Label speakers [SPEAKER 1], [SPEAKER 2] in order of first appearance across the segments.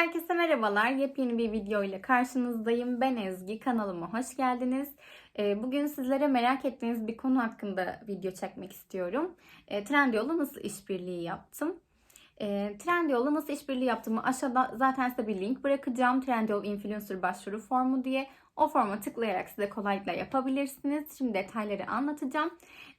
[SPEAKER 1] Herkese merhabalar. Yepyeni bir video ile karşınızdayım. Ben Ezgi. Kanalıma hoş geldiniz. Ee, Bugün sizlere merak ettiğiniz bir konu hakkında video çekmek istiyorum. Ee, Trendyol'la nasıl işbirliği yaptım? Ee, Trendyol'la nasıl işbirliği yaptığımı aşağıda zaten size bir link bırakacağım. Trendyol Influencer başvuru formu diye. O forma tıklayarak size kolaylıkla yapabilirsiniz. Şimdi detayları anlatacağım.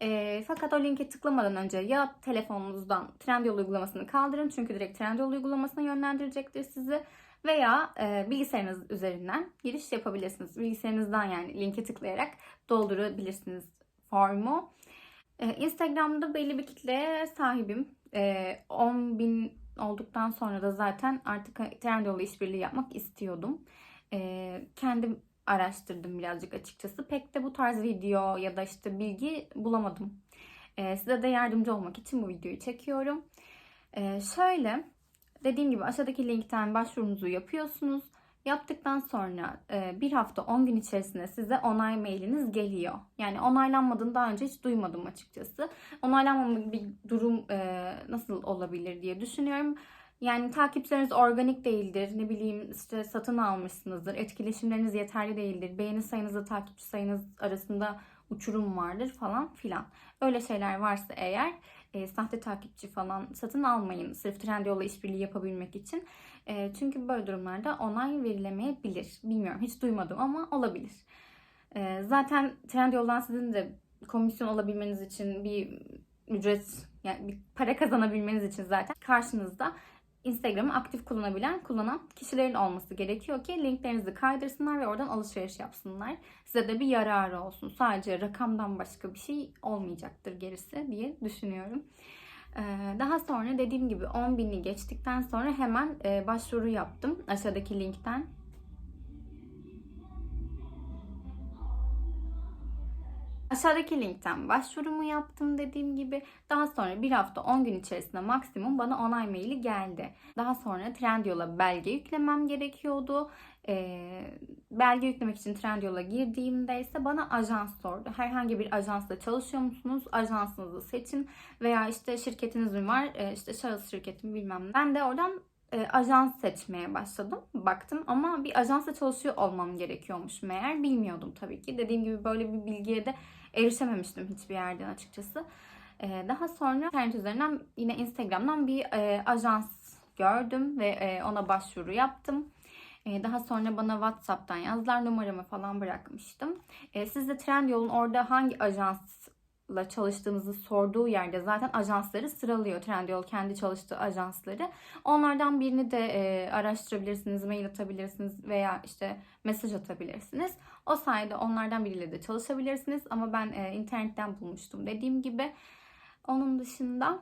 [SPEAKER 1] Ee, fakat o linke tıklamadan önce ya telefonunuzdan Trendyol uygulamasını kaldırın. Çünkü direkt Trendyol uygulamasına yönlendirecektir sizi. Veya e, bilgisayarınız üzerinden giriş yapabilirsiniz. Bilgisayarınızdan yani linke tıklayarak doldurabilirsiniz formu. Ee, Instagram'da belli bir kitleye sahibim. Ee, 10 bin olduktan sonra da zaten artık Trendyol'la işbirliği yapmak istiyordum. Ee, kendim araştırdım birazcık açıkçası. Pek de bu tarz video ya da işte bilgi bulamadım. Ee, size de yardımcı olmak için bu videoyu çekiyorum. Ee, şöyle dediğim gibi aşağıdaki linkten başvurunuzu yapıyorsunuz. Yaptıktan sonra e, bir hafta 10 gün içerisinde size onay mailiniz geliyor. Yani onaylanmadığını daha önce hiç duymadım açıkçası. Onaylanmamış bir durum e, nasıl olabilir diye düşünüyorum. Yani takipçileriniz organik değildir. Ne bileyim işte satın almışsınızdır. Etkileşimleriniz yeterli değildir. Beğeni sayınızla takipçi sayınız arasında uçurum vardır falan filan. Öyle şeyler varsa eğer e, sahte takipçi falan satın almayın. Sırf Trendyol'la işbirliği yapabilmek için. E, çünkü böyle durumlarda onay verilemeyebilir. Bilmiyorum hiç duymadım ama olabilir. E, zaten Trendyol'dan sizin de komisyon alabilmeniz için bir ücret yani bir para kazanabilmeniz için zaten karşınızda Instagram'ı aktif kullanabilen, kullanan kişilerin olması gerekiyor ki linklerinizi kaydırsınlar ve oradan alışveriş yapsınlar. Size de bir yararı olsun. Sadece rakamdan başka bir şey olmayacaktır gerisi diye düşünüyorum. Ee, Daha sonra dediğim gibi 10 bini geçtikten sonra hemen e, başvuru yaptım aşağıdaki linkten. Aşağıdaki linkten başvurumu yaptım dediğim gibi. Daha sonra bir hafta 10 gün içerisinde maksimum bana onay maili geldi. Daha sonra Trendyol'a belge yüklemem gerekiyordu. Ee, belge yüklemek için Trendyol'a girdiğimde ise bana ajans sordu. Herhangi bir ajansla çalışıyor musunuz? Ajansınızı seçin. Veya işte şirketiniz mi var? Ee, işte şahıs şirketim bilmem. Ben de oradan e, ajans seçmeye başladım. Baktım ama bir ajansla çalışıyor olmam gerekiyormuş meğer. Bilmiyordum tabii ki. Dediğim gibi böyle bir bilgiye de erişememiştim hiçbir yerden açıkçası. E, daha sonra internet üzerinden yine Instagram'dan bir e, ajans gördüm ve e, ona başvuru yaptım. E, Daha sonra bana WhatsApp'tan yazdılar numaramı falan bırakmıştım. E, Siz de Trendyol'un orada hangi ajansla çalıştığınızı sorduğu yerde zaten ajansları sıralıyor. Trendyol kendi çalıştığı ajansları. Onlardan birini de e, araştırabilirsiniz, mail atabilirsiniz veya işte mesaj atabilirsiniz. O sayede onlardan biriyle de çalışabilirsiniz. Ama ben e, internetten bulmuştum dediğim gibi. Onun dışında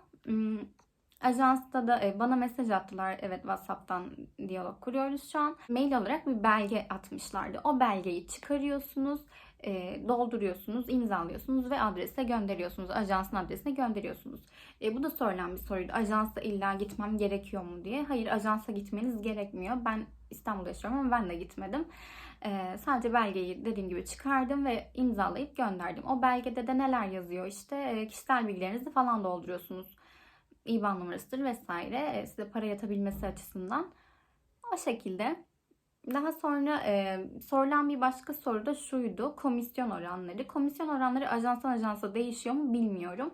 [SPEAKER 1] ajansta da e, bana mesaj attılar. Evet WhatsApp'tan diyalog kuruyoruz şu an. Mail olarak bir belge atmışlardı. O belgeyi çıkarıyorsunuz e, dolduruyorsunuz, imzalıyorsunuz ve adrese gönderiyorsunuz. Ajansın adresine gönderiyorsunuz. E, bu da sorulan bir soruydu. Ajansa illa gitmem gerekiyor mu diye. Hayır ajansa gitmeniz gerekmiyor. Ben İstanbul'da yaşıyorum ama ben de gitmedim. E, sadece belgeyi dediğim gibi çıkardım ve imzalayıp gönderdim. O belgede de neler yazıyor işte e, kişisel bilgilerinizi falan dolduruyorsunuz. IBAN numarasıdır vesaire. E, size para yatabilmesi açısından. O şekilde. Daha sonra e, sorulan bir başka soru da şuydu. Komisyon oranları. Komisyon oranları ajanstan ajansa değişiyor mu bilmiyorum.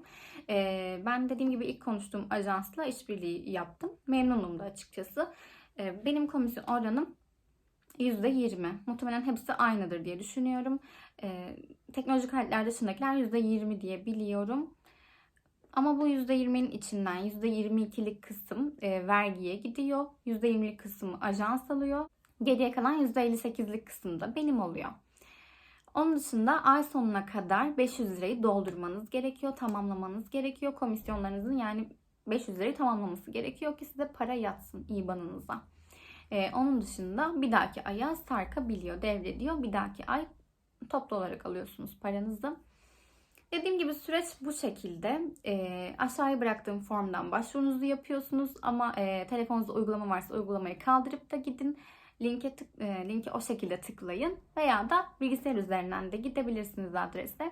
[SPEAKER 1] E, ben dediğim gibi ilk konuştuğum ajansla işbirliği yaptım. Memnunum da açıkçası. E, benim komisyon oranım %20. Muhtemelen hepsi aynıdır diye düşünüyorum. E, teknolojik aletler dışındakiler %20 diye biliyorum. Ama bu %20'nin içinden %22'lik kısım e, vergiye gidiyor. %20'lik kısmı ajans alıyor. Geriye kalan %58'lik kısım da benim oluyor. Onun dışında ay sonuna kadar 500 lirayı doldurmanız gerekiyor, tamamlamanız gerekiyor. Komisyonlarınızın yani 500 lirayı tamamlaması gerekiyor ki size para yatsın IBAN'ınıza. Ee, onun dışında bir dahaki aya sarkabiliyor, devrediyor. Bir dahaki ay toplu olarak alıyorsunuz paranızı. Dediğim gibi süreç bu şekilde. E, aşağıya bıraktığım formdan başvurunuzu yapıyorsunuz ama e, telefonunuzda uygulama varsa uygulamayı kaldırıp da gidin. Linke tık, e, linke o şekilde tıklayın veya da bilgisayar üzerinden de gidebilirsiniz adrese.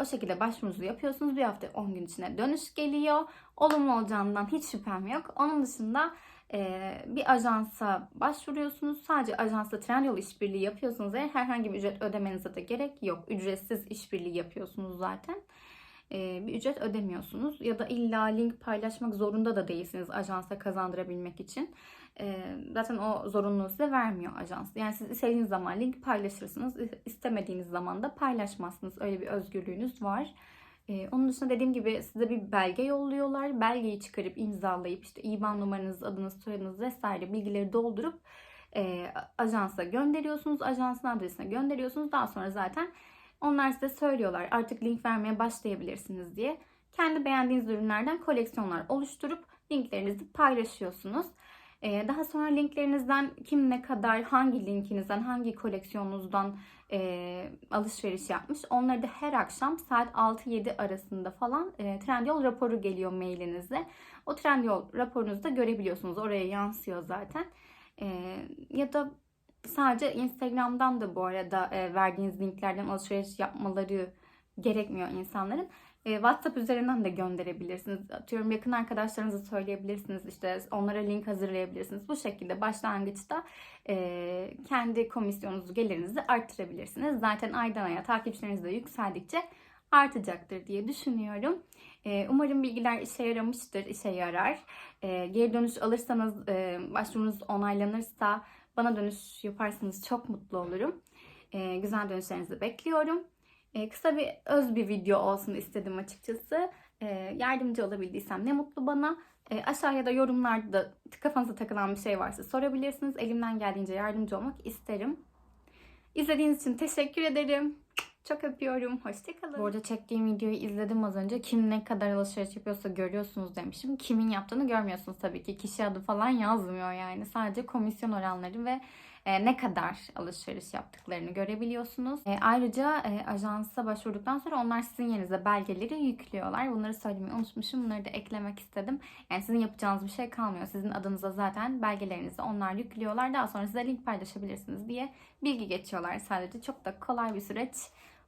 [SPEAKER 1] O şekilde başvurunuzu yapıyorsunuz. Bir hafta 10 gün içinde dönüş geliyor. Olumlu olacağından hiç şüphem yok. Onun dışında Ee, bir ajansa başvuruyorsunuz. Sadece ajansla Trendyol işbirliği yapıyorsunuz. Eğer herhangi bir ücret ödemenize de gerek yok. Ücretsiz işbirliği yapıyorsunuz zaten. Ee, bir ücret ödemiyorsunuz. Ya da illa link paylaşmak zorunda da değilsiniz ajansa kazandırabilmek için. Zaten o zorunluluğu size vermiyor ajans. Yani siz istediğiniz zaman link paylaşırsınız. istemediğiniz zaman da paylaşmazsınız. Öyle bir özgürlüğünüz var. Onun dışında dediğim gibi size bir belge yolluyorlar. Belgeyi çıkarıp imzalayıp işte IBAN numaranız, adınız, soyadınız vesaire bilgileri doldurup e, ajansa gönderiyorsunuz. Ajansın adresine gönderiyorsunuz. Daha sonra zaten onlar size söylüyorlar artık link vermeye başlayabilirsiniz diye. Kendi beğendiğiniz ürünlerden koleksiyonlar oluşturup linklerinizi paylaşıyorsunuz. Ee, daha sonra linklerinizden kim ne kadar hangi linkinizden hangi koleksiyonunuzdan e, alışveriş yapmış. Onları da her akşam saat 6-7 arasında falan e, Trendyol raporu geliyor mailinize. O Trendyol raporunuzu da görebiliyorsunuz. Oraya yansıyor zaten. E, ya da sadece Instagram'dan da bu arada e, verdiğiniz linklerden alışveriş yapmaları gerekmiyor insanların. E, WhatsApp üzerinden de gönderebilirsiniz. Atıyorum yakın arkadaşlarınıza söyleyebilirsiniz. İşte onlara link hazırlayabilirsiniz. Bu şekilde başlangıçta e, kendi komisyonunuzu, gelirinizi arttırabilirsiniz. Zaten aydan aya takipçileriniz de yükseldikçe artacaktır diye düşünüyorum. E, umarım bilgiler işe yaramıştır, işe yarar. Geri dönüş alırsanız, başvurunuz onaylanırsa bana dönüş yaparsanız çok mutlu olurum. Güzel dönüşlerinizi bekliyorum. E, kısa bir öz bir video olsun istedim açıkçası. E, yardımcı olabildiysem ne mutlu bana. E, aşağıya da yorumlarda kafanıza takılan bir şey varsa sorabilirsiniz. Elimden geldiğince yardımcı olmak isterim. İzlediğiniz için teşekkür ederim. Çok öpüyorum. Hoşçakalın. Bu arada çektiğim videoyu izledim az önce. Kim ne kadar alışveriş yapıyorsa görüyorsunuz demişim. Kimin yaptığını görmüyorsunuz tabii ki. Kişi adı falan yazmıyor yani. Sadece komisyon oranları ve ne kadar alışveriş yaptıklarını görebiliyorsunuz. E, ayrıca e, ajansa başvurduktan sonra onlar sizin yerinize belgeleri yüklüyorlar. Bunları söylemeyi unutmuşum. Bunları da eklemek istedim. Yani sizin yapacağınız bir şey kalmıyor. Sizin adınıza zaten belgelerinizi onlar yüklüyorlar. Daha sonra size link paylaşabilirsiniz diye bilgi geçiyorlar sadece. Çok da kolay bir süreç.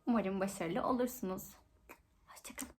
[SPEAKER 1] Umarım başarılı olursunuz. Hoşçakalın.